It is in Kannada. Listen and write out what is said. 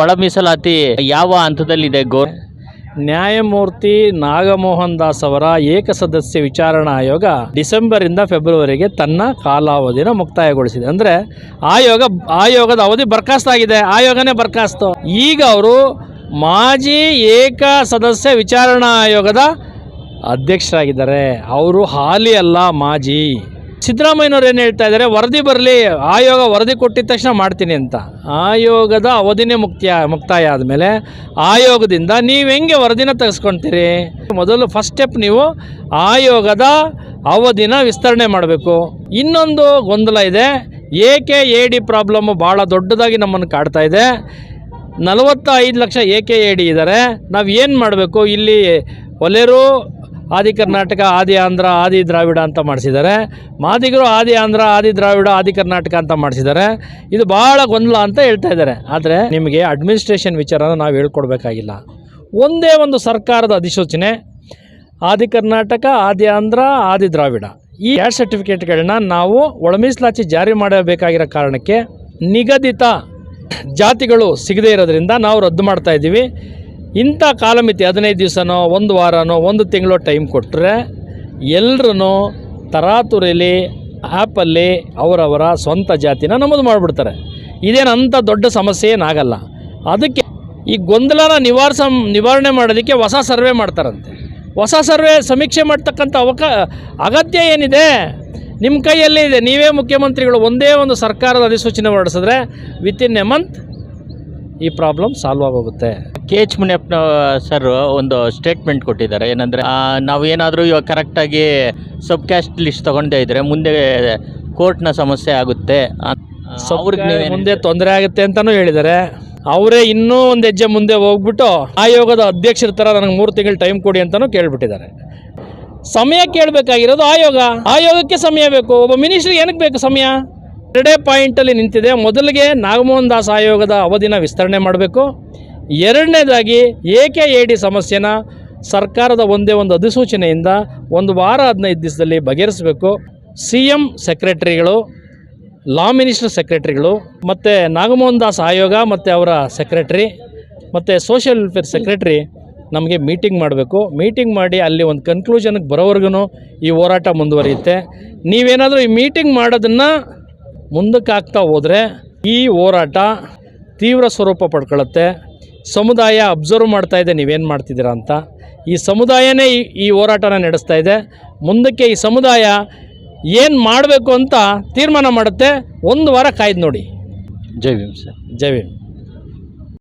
ಒಳ ಮೀಸಲಾತಿ ಯಾವ ಹಂತದಲ್ಲಿದೆ ಗೋ? ನ್ಯಾಯಮೂರ್ತಿ ನಾಗಮೋಹನ್ ದಾಸ್ ಅವರ ಏಕಸದಸ್ಯ ವಿಚಾರಣಾ ಆಯೋಗ ಡಿಸೆಂಬರ್ ಇಂದ ಫೆಬ್ರವರಿಗೆ ತನ್ನ ಕಾಲಾವಧಿನ ಮುಕ್ತಾಯಗೊಳಿಸಿದೆ. ಅಂದರೆ ಆಯೋಗ, ಆಯೋಗದ ಅವಧಿ ಬರ್ಖಾಸ್ತಾಗಿದೆ ಆಯೋಗನೇ ಬರ್ಖಾಸ್ತು ಈಗ ಅವರು ಮಾಜಿ ಏಕ ಸದಸ್ಯ ವಿಚಾರಣಾ ಆಯೋಗದ ಅಧ್ಯಕ್ಷರಾಗಿದ್ದಾರೆ. ಅವರು ಹಾಲಿ ಅಲ್ಲ ಮಾಜಿ. ಸಿದ್ದರಾಮಯ್ಯನವ್ರು ಏನು ಹೇಳ್ತಾ ಇದ್ದಾರೆ ವರದಿ ಬರಲಿ, ಆಯೋಗ ವರದಿ ಕೊಟ್ಟಿದ ತಕ್ಷಣ ಮಾಡ್ತೀನಿ ಅಂತ. ಆಯೋಗದ ಅವಧಿನೇ ಮುಕ್ತಿಯ, ಮುಕ್ತಾಯ ಆದಮೇಲೆ ಆಯೋಗದಿಂದ ನೀವು ಹೆಂಗೆ ವರದಿನ ತೆಗೆಸ್ಕೊಳ್ತೀರಿ ಮೊದಲು ಫಸ್ಟ್ ಸ್ಟೆಪ್ ನೀವು ಆಯೋಗದ ಅವಧಿನ ವಿಸ್ತರಣೆ ಮಾಡಬೇಕು. ಇನ್ನೊಂದು ಗೊಂದಲ ಇದೆ. ಏಕೆ ಎ ಡಿ ಪ್ರಾಬ್ಲಮ್ಮು ಭಾಳ ದೊಡ್ಡದಾಗಿ ನಮ್ಮನ್ನು ಕಾಡ್ತಾ ಇದೆ? ನಲವತ್ತ ಲಕ್ಷ ಲಕ್ಷ ಏಕೆ ಎ ಡಿ ಇದ್ದಾರೆ ನಾವು ಏನು ಮಾಡಬೇಕು? ಇಲ್ಲಿ ಒಲೆರು ಆದಿ ಕರ್ನಾಟಕ, ಆದಿ ಆಂಧ್ರ, ಆದಿ ದ್ರಾವಿಡ ಅಂತ ಮಾಡಿಸಿದ್ದಾರೆ. ಮಾದಿಗರು ಆದಿ ಆಂಧ್ರ, ಆದಿ ದ್ರಾವಿಡ, ಆದಿ ಕರ್ನಾಟಕ ಅಂತ ಮಾಡಿಸಿದ್ದಾರೆ. ಇದು ಭಾಳ ಗೊಂದಲ ಅಂತ ಹೇಳ್ತಾ ಇದ್ದಾರೆ. ಆದರೆ ನಿಮಗೆ ಅಡ್ಮಿನಿಸ್ಟ್ರೇಷನ್ ವಿಚಾರನ ನಾವು ಹೇಳ್ಕೊಡ್ಬೇಕಾಗಿಲ್ಲ. ಒಂದೇ ಒಂದು ಸರ್ಕಾರದ ಅಧಿಸೂಚನೆ, ಆದಿ ಕರ್ನಾಟಕ, ಆದಿ ಆಂಧ್ರ, ಆದಿ ದ್ರಾವಿಡ. ಈ ಎರಡು ಸರ್ಟಿಫಿಕೇಟ್ಗಳನ್ನ ನಾವು ಒಳಮೀಸಲಾತಿ ಜಾರಿ ಮಾಡಬೇಕಾಗಿರೋ ಕಾರಣಕ್ಕೆ ನಿಗದಿತ ಜಾತಿಗಳು ಸಿಗದೇ ಇರೋದ್ರಿಂದ ನಾವು ರದ್ದು ಮಾಡ್ತಾ ಇದ್ದೀವಿ. ಇಂಥ ಕಾಲಮಿತಿ ಹದಿನೈದು ದಿವಸನೋ, ಒಂದು ವಾರನೋ, ಒಂದು ತಿಂಗಳು ಟೈಮ್ ಕೊಟ್ಟರೆ ಎಲ್ಲರೂ ತರಾತುರಿಲಿ, ಆ್ಯಪಲ್ಲಿ ಅವರವರ ಸ್ವಂತ ಜಾತಿನ ನಮೂದು ಮಾಡಿಬಿಡ್ತಾರೆ. ಇದೇನು ಅಂಥ ದೊಡ್ಡ ಸಮಸ್ಯೆ ಏನಾಗಲ್ಲ. ಅದಕ್ಕೆ ಈ ಗೊಂದಲನ ನಿವಾರಿಸ, ನಿವಾರಣೆ ಮಾಡೋದಕ್ಕೆ ಹೊಸ ಸರ್ವೆ ಮಾಡ್ತಾರಂತೆ. ಹೊಸ ಸರ್ವೆ ಸಮೀಕ್ಷೆ ಮಾಡ್ತಕ್ಕಂಥ ಅವಕ, ಅಗತ್ಯ ಏನಿದೆ? ನಿಮ್ಮ ಕೈಯಲ್ಲೇ ಇದೆ. ನೀವೇ ಮುಖ್ಯಮಂತ್ರಿಗಳು ಒಂದೇ ಒಂದು ಸರ್ಕಾರದ ಅಧಿಸೂಚನೆ ಹೊರಡಿಸಿದ್ರೆ ವಿತಿನ್ ಎ ಮಂತ್ ಈ ಪ್ರಾಬ್ಲಮ್ ಸಾಲ್ವ್ ಆಗೋಗುತ್ತೆ. ಕೆ ಎಚ್ ಮುನಿಯಪ್ಪ ಸರ್ ಒಂದು ಸ್ಟೇಟ್ಮೆಂಟ್ ಕೊಟ್ಟಿದ್ದಾರೆ. ಏನಂದರೆ ನಾವು ಏನಾದರೂ ಇವಾಗ ಕರೆಕ್ಟಾಗಿ ಸಬ್ ಕ್ಯಾಸ್ಟ್ ಲಿಸ್ಟ್ ತೊಗೊಂಡೇ ಇದ್ದರೆ ಮುಂದೆ ಕೋರ್ಟ್ನ ಸಮಸ್ಯೆ ಆಗುತ್ತೆ. ಅವ್ರಿಗೆ ಮುಂದೆ ತೊಂದರೆ ಆಗುತ್ತೆ ಅಂತಲೂ ಹೇಳಿದ್ದಾರೆ. ಅವರೇ ಇನ್ನೂ ಒಂದು ಹೆಜ್ಜೆ ಮುಂದೆ ಹೋಗ್ಬಿಟ್ಟು ಆಯೋಗದ ಅಧ್ಯಕ್ಷರ ಥರ ನನಗೆ ಮೂರು ತಿಂಗಳು ಟೈಮ್ ಕೊಡಿ ಅಂತಲೂ ಕೇಳ್ಬಿಟ್ಟಿದ್ದಾರೆ. ಸಮಯ ಕೇಳಬೇಕಾಗಿರೋದು ಆಯೋಗ. ಆಯೋಗಕ್ಕೆ ಸಮಯ ಬೇಕು. ಒಬ್ಬ ಮಿನಿಸ್ಟ್ರಿಗೆ ಏನಕ್ಕೆ ಬೇಕು ಸಮಯ? ಎರಡೇ ಪಾಯಿಂಟಲ್ಲಿ ನಿಂತಿದೆ. ಮೊದಲಿಗೆ ನಾಗಮೋಹನ್ ದಾಸ್ ಆಯೋಗದ ಅವಧಿನ ವಿಸ್ತರಣೆ ಮಾಡಬೇಕು. ಎರಡನೇದಾಗಿ ಏಕೆ ಎ ಡಿ ಸಮಸ್ಯೆನ ಸರ್ಕಾರದ ಒಂದೇ ಒಂದು ಅಧಿಸೂಚನೆಯಿಂದ ಒಂದು ವಾರ ಹದಿನೈದು ದಿವಸದಲ್ಲಿ ಬಗೆಹರಿಸಬೇಕು. ಸಿ ಎಂ ಸೆಕ್ರೆಟರಿಗಳು, ಲಾ ಮಿನಿಸ್ಟರ್ ಸೆಕ್ರೆಟರಿಗಳು, ಮತ್ತು ನಾಗಮೋಹನ್ ದಾಸ್ ಆಯೋಗ ಮತ್ತು ಅವರ ಸೆಕ್ರೆಟ್ರಿ, ಮತ್ತು ಸೋಷಿಯಲ್ ವೆಲ್ಫೇರ್ ಸೆಕ್ರೆಟ್ರಿ ನಮಗೆ ಮೀಟಿಂಗ್ ಮಾಡಬೇಕು. ಮೀಟಿಂಗ್ ಮಾಡಿ ಅಲ್ಲಿ ಒಂದು ಕನ್ಕ್ಲೂಷನ್ಗೆ ಬರೋವರೆಗೂ ಈ ಹೋರಾಟ ಮುಂದುವರಿಯುತ್ತೆ. ನೀವೇನಾದರೂ ಈ ಮೀಟಿಂಗ್ ಮಾಡೋದನ್ನು ಮುಂದಕ್ಕೆ ಹಾಕ್ತಾ ಹೋದರೆ ಈ ಹೋರಾಟ ತೀವ್ರ ಸ್ವರೂಪ ಪಡ್ಕೊಳ್ಳುತ್ತೆ. ಸಮುದಾಯ ಅಬ್ಸರ್ವ್ ಮಾಡ್ತಾ ಇದೆ ನೀವೇನು ಮಾಡ್ತಿದ್ದೀರಾ ಅಂತ. ಈ ಸಮುದಾಯನೇ ಈ ಈ ಹೋರಾಟನ ನಡೆಸ್ತಾ ಇದೆ. ಮುಂದಕ್ಕೆ ಈ ಸಮುದಾಯ ಏನು ಮಾಡಬೇಕು ಅಂತ ತೀರ್ಮಾನ ಮಾಡುತ್ತೆ ಒಂದು ವಾರ ಕಾಯ್ದು ನೋಡಿ. ಜೈ ಭೀಮ್ ಸರ್. ಜೈ ಭೀಮ್.